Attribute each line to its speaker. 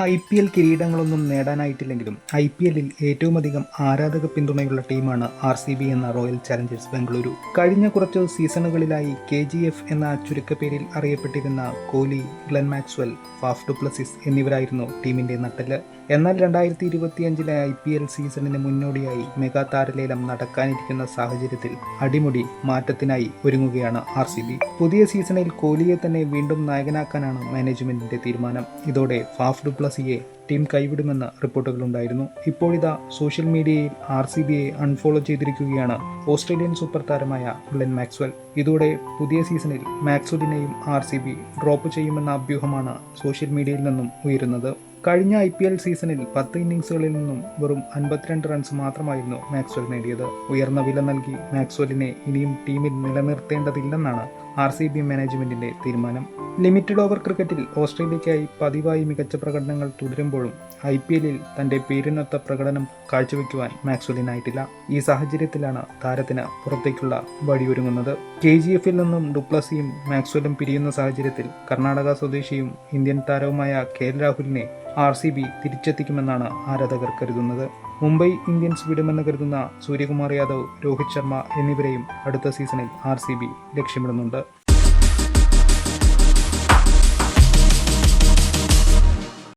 Speaker 1: I P L കിരീടങ്ങളൊന്നും നേടാനായിട്ടില്ലെങ്കിലും I P എല്ലിൽ ഏറ്റവും അധികം ആരാധക പിന്തുണയുള്ള ടീമാണ് ആർ സി ബി എന്ന റോയൽ ചലഞ്ചേഴ്സ് ബംഗളൂരു. കഴിഞ്ഞ കുറച്ച് സീസണുകളിലായി കെ ജി എഫ് എന്ന ചുരുക്കപ്പേരിൽ അറിയപ്പെട്ടിരുന്ന Kohli Glenn Maxwell Faf du Plessis എന്നിവരായിരുന്നു ടീമിന്റെ നട്ടെല്ല്. എന്നാൽ രണ്ടായിരത്തി ഇരുപത്തിയഞ്ചിലെ ഐ പി എൽ സീസണിന് മുന്നോടിയായി മെഗാ താരലേലം നടക്കാനിരിക്കുന്ന സാഹചര്യത്തിൽ അടിമുടി മാറ്റത്തിനായി ഒരുങ്ങുകയാണ് ആർ സി ബി. പുതിയ സീസണിൽ കോഹ്ലിയെ തന്നെ വീണ്ടും നായകനാക്കാനാണ് മാനേജ്മെന്റിന്റെ തീരുമാനം. ഇതോടെ ഫാഫ് ഡുപ്ലസിയെ ടീം കൈവിടുമെന്ന് റിപ്പോർട്ടുകളുണ്ടായിരുന്നു. ഇപ്പോഴിതാ സോഷ്യൽ മീഡിയയിൽ ആർ സി ബിയെ അൺഫോളോ ചെയ്തിരിക്കുകയാണ് ഓസ്ട്രേലിയൻ സൂപ്പർ താരമായ ഗ്ലെൻ മാക്സ്വൽ. ഇതോടെ പുതിയ സീസണിൽ മാക്സ്വലിനെയും ആർ സി ബി ഡ്രോപ്പ് ചെയ്യുമെന്ന അഭ്യൂഹമാണ് സോഷ്യൽ മീഡിയയിൽ നിന്നും ഉയരുന്നത്. കഴിഞ്ഞ ഐ പി എൽ സീസണിൽ പത്ത് ഇന്നിംഗ്സുകളിൽ നിന്നും വെറും അൻപത്തിരണ്ട് റൺസ് മാത്രമായിരുന്നു മാക്സ്വൽ നേടിയത്. ഉയർന്ന വില നൽകി മാക്സ്വലിനെ ഇനിയും ടീമിൽ നിലനിർത്തേണ്ടതില്ലെന്നാണ് ആർ സി ബി മാനേജ്മെന്റിന്റെ തീരുമാനം. ലിമിറ്റഡ് ഓവർ ക്രിക്കറ്റിൽ ഓസ്ട്രേലിയയ്ക്കായി പതിവായി മികച്ച പ്രകടനങ്ങൾ തുടരുമ്പോഴും ഐ പി എല്ലിൽ തന്റെ പേരിനൊത്ത പ്രകടനം കാഴ്ചവെക്കുവാൻ മാക്സ്വലിനായിട്ടില്ല ഈ സാഹചര്യത്തിലാണ് താരത്തിന് പുറത്തേക്കുള്ള വഴിയൊരുങ്ങുന്നത്. കെ ജി എഫിൽ നിന്നും ഡുപ്ലസിയും മാക്സ്വലും പിരിയുന്ന സാഹചര്യത്തിൽ കർണാടക സ്വദേശിയും ഇന്ത്യൻ താരവുമായ കെ എൽ രാഹുലിനെ ആർ സി ബി തിരിച്ചെത്തിക്കുമെന്നാണ് ആരാധകർ കരുതുന്നത്. മുംബൈ ഇന്ത്യൻസ് വിടുമെന്ന് കരുതുന്ന സൂര്യകുമാർ യാദവ് രോഹിത് ശർമ്മ എന്നിവരെയും അടുത്ത സീസണിൽ ആർ ലക്ഷ്യമിടുന്നുണ്ട്.